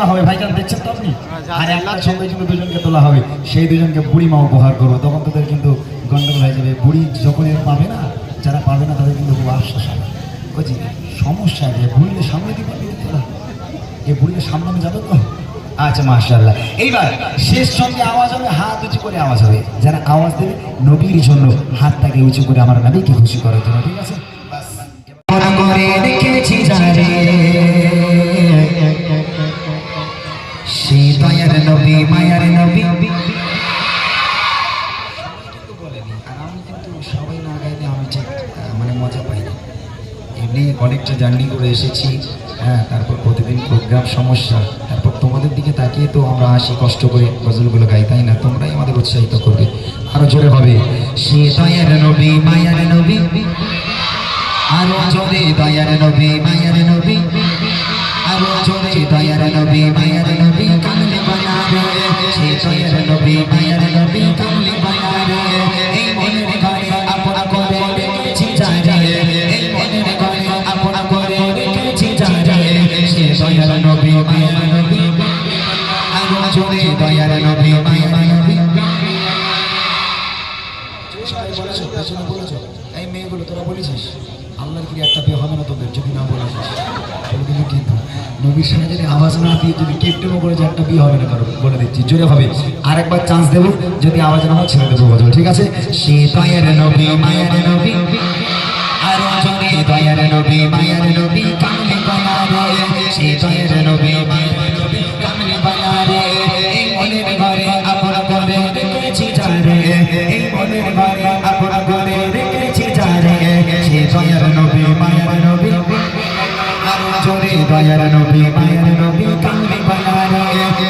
দেওয়া হবে। ভাইজান দেখছেন তো আপনি? আর একটার সঙ্গে কিন্তু দুজনকে তোলা হবে। সেই দুজনকে বুড়ি মা উপহার করব। তখন তোদের কিন্তু গন্ডগোল হয়ে যাবে। বুড়ি যখন এর পাবে না যারা পাবে না তাদের কিন্তু খুব আশ্বাস হবে বলছি সমস্যা আছে বুড়িলে সামনে দিতে পারবে তোরা? এই বুড়িলে সামনে যাবে তো? আচ্ছা মাশাল্লাহ এইবার শেষ সঙ্গে আওয়াজ হবে হাত উঁচু করে আওয়াজ হবে। যারা আওয়াজ দেবে নবীর জন্য হাতটাকে উঁচু করে আমার নবীকে খুশি করার জন্য ঠিক আছে? বাস। করে রেখেছি মজা পাই না এমনি অনেকটা জার্নি করে এসেছি। হ্যাঁ তারপর প্রতিদিন প্রোগ্রাম সমস্যা। তারপর তোমাদের দিকে তাকিয়ে তো আমরা আসি কষ্ট করে গজলগুলো গাই, তাই না? তোমরাই আমাদের উৎসাহিত করবে। আরও জোরে হবে। সে দয়ার নবী, মায়ার নবী। আরও জোরে দয়ার নবী, মায়ার নবী। আরও জোরে দয়ার নবী, মায়ার নবী। বানারে সে দয়ার নবী মায়ার নবী কামলে বানারে এই মনের ঘরে আপন করে রেখেছি জারে এই মনের ঘরে আপন করে রেখেছি জারে সে দয়ার নবী মায়ার নবী আরও জোরে এই মেয়েগুলো তোরা বলেছিস? আল্লাহর কি একটা বিয়ে হবে না তোদের, যদি না বলে কোনোদিনও কিন্তু নবীর সামনে যদি আওয়াজ না দিয়ে যদি কেপটেমো করে যে একটা বিয়ে হবে না কারও, বলে দিচ্ছি। জোরে হবে আরেকবার চান্স দেবো, যদি আওয়াজ না হয় ছেড়ে দেবো বলব ঠিক আছে? সে দয়ার নবী, মায়ার নবী। আরও নবী নবী বানারে সে নবী দয়ার নবী, মায়ার নবী কামলে বানারে।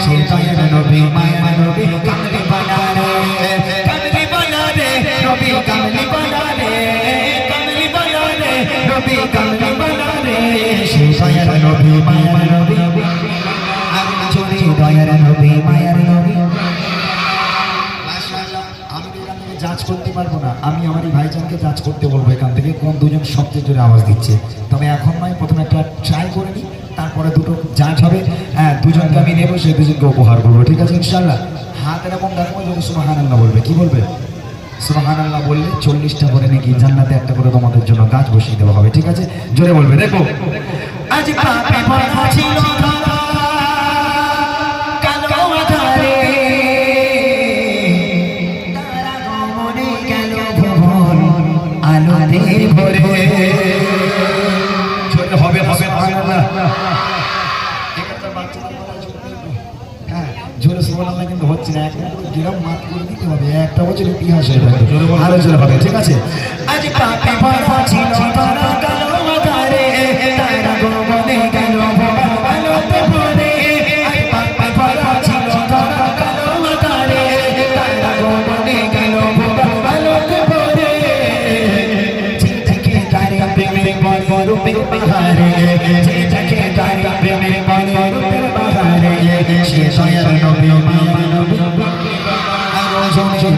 সে দয়ার নবী, মায়ার নবী কামলে বানারে। কামলে বানারে, নবী কামলে বানারে। কামলে বানারে, নবী কামলে বানারে। সে দয়ার নবী, মায়ার নবী করতে পারব না। আমি আমার এই ভাইজানকে জাজ করতে বলব এখান থেকে। কোন দুজন সবচেয়ে জোরে আওয়াজ দিচ্ছে? তবে এখন নয়, প্রথমে একটা ট্রাই করে নিই তারপরে দুটো জাজ হবে। হ্যাঁ দুজনকে আমি নেব সেই দুজনকে উপহার করব। ঠিক আছে ইনশাল্লাহ হাত এরকম দেখব যদি সুবাহান আল্লাহ বলবে। কি বলবে? সুবাহান আল্লাহ বললে চল্লিশটা করে নাকি জান্নাতে একটা করে তোমাদের জন্য গাছ বসিয়ে দেওয়া হবে। ঠিক আছে? জোরে বলবে। দেখো। আজ জোরে কিন্তু হচ্ছে না। পুরো গেরাম করে দিতে হবে। একটা বছর ইতিহাস হয়ে যাবে। আরও জোরে হবে ঠিক আছে? আজ পাপে ছিল ধরা কালো আধারে তারা গেল ছিল ধরা কালো আধারে তারা গমনে গেল আলোতে ভরে। যেটাকে তারে প্রেমের তারে বনরূপে বাহারে সে দয়ার নবী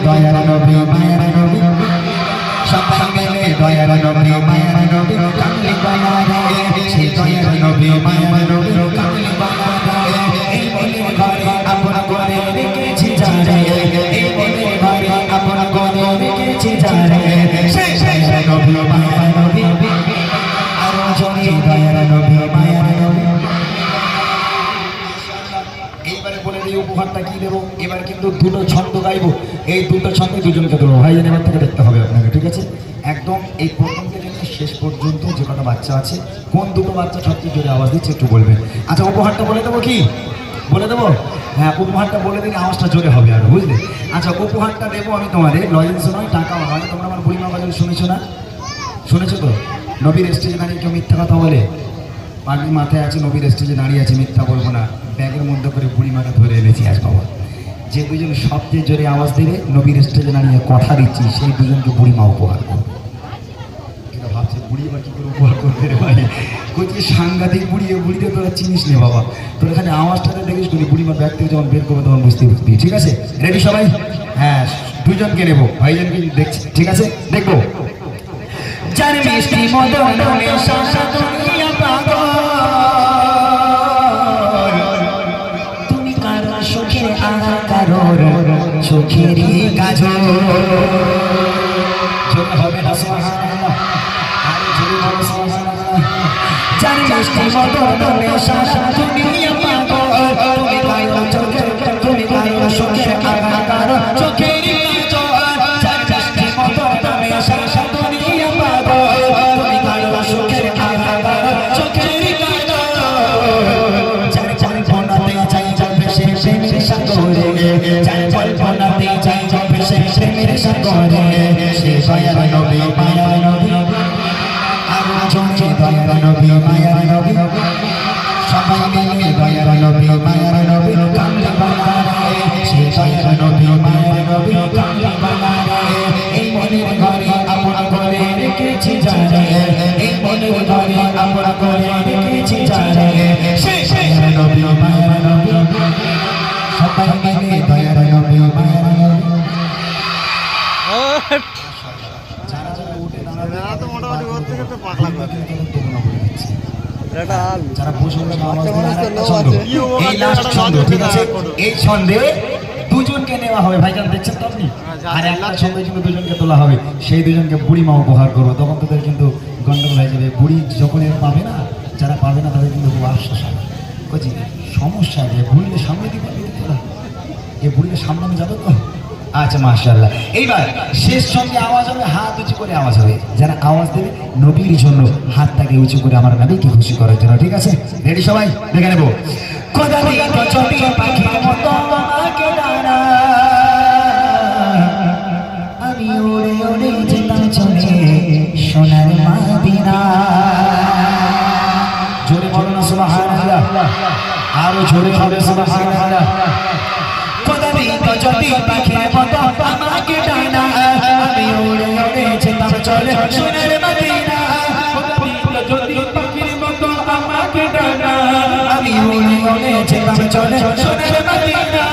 দয়ার নবী, মায়ার নবী। সবাই মিলে দয়ার নবী, মায়ার নবী। কামলি বানারে সে দয়ার নবী, মায়ার নবী। দিই উপহারটা কি দেবো? এবার কিন্তু দুটো ছন্দ গাইবো। এই দুটো ছন্দে দুজনকে দেবো। ভাই এবার থেকে দেখতে হবে আপনাকে, ঠিক আছে? একদম এই প্রথম থেকে শেষ পর্যন্ত যে কটা বাচ্চা আছে, কোন দুটো বাচ্চা সবচেয়ে জোরে আওয়াজ দিচ্ছে একটু বলবেন। আচ্ছা উপহারটা বলে দেবো কি? বলে দেবো? হ্যাঁ উপহারটা বলে দিলে আওয়াজটা জোরে হবে আর, বুঝলে? আচ্ছা উপহারটা দেবো আমি তোমাদের, লজেন্স নয়, টাকাও নয়, তোমরা আমার বুড়িমা বাজার শুনেছো না? শুনেছো তো? নবীর স্টেজে দাঁড়িয়ে কেউ মিথ্যা কথা বলে। পাগড়ি মাথায় আছে, নবীর স্টেজে দাঁড়িয়ে আছে মিথ্যা বলব না। ব্যাগের মধ্যে করে বুড়ি মাকে ধরে এনেছি আজ বাবা। যে দুজন সবচেয়ে জোরে আওয়াজ দেবে, নবীর স্টেজে দাঁড়িয়ে কথা দিচ্ছি, সেই দুজনকে বুড়ি মা উপহার করবে। ভাবছে, বুড়ি বা কি করে উপহার করবে রে ভাই? কইছি সাংঘাতিক বুড়ি, এ বুড়িতে তোরা চিনিস নে বাবা। তোর এখানে আওয়াজটাতে দেখিস করি, বুড়ি মা ব্যাগ থেকে যখন বের করবে তখন বুঝতে বুঝতে ঠিক আছে? রেডি সবাই? হ্যাঁ দুজনকে নেব। ভাইজনকে দেখছি। ঠিক আছে? দেখব। যার মিষ্টি মদনে সারা চোখেরই কাজল। হবে না সুবহানাল্লাহ আরে বলো সুবহানাল্লাহ জানি মিষ্টি মদন নেশা? নবী মায়ার নবী কি ও এই লাস্ট ছন্দ ঠিক আছে? এই ছন্দে দুজনকে নেওয়া হবে। ভাইজান দেখছেন তো আপনি? আচ্ছা, আর একটা লাস্ট- ছন্দে কিন্তু দুজনকে তোলা হবে। সেই দুজনকে বুড়ি মা উপহার করব। তখন তোদের কিন্তু গন্ডগোল হয়ে যাবে। বুড়ি যখন এর পাবে না যারা পাবে না তাদের কিন্তু খুব আশ্বাস হবে। সমস্যা যে বুড়িকে সামনে দিতে পারবে এ বুড়িলে সামনে আমি যাব তো? আচ্ছা মাশাআল্লাহ। এইবার শেষ সঙ্গে আওয়াজ হবে, হাত উঁচু করে আওয়াজ হবে। যারা আওয়াজ দেবে নবীর জন্য হাতটাকে উঁচু করে আমার নবীকে খুশি করার জন্য, ঠিক আছে? রেডি সবাই? দেখে নেব। আমি উড়ে উড়ে যেতাম চলে সোনার মাদিনা। জোরে বলো না, সুবহানাল্লাহ। আরও জোরে হবে সুবহানাল্লাহ। কোদালি কচটি পাখির মতো আমাকে ডানা আমি উড়ে উড়ে যেতাম চলে সোনার মাদিনা কচটি পাখির মতো আমাকে ডানা আমি উড়ে উড়ে যেতাম চলে সোনার মাদিনা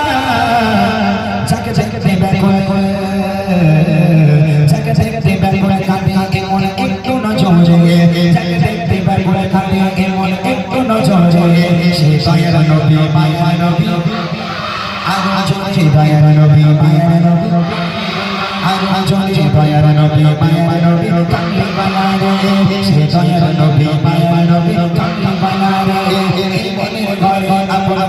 যাকে যাকে দেবে করে যাকে দেখতে বেগুনে কাঁদে এমন একটু নজরে যাকে দেখতে বেগুনে কাঁদে এমন একটু নজরে সে দয়ার নবী মায়া নবী আরও জোরে দয়ার নবী মায়া নবী আরও জোরে দয়ার নবী মায়া নবী কামলি বানারে সে দয়ার নবী মায়া নবী কামলি বানারে এই মনের ঘরে আপন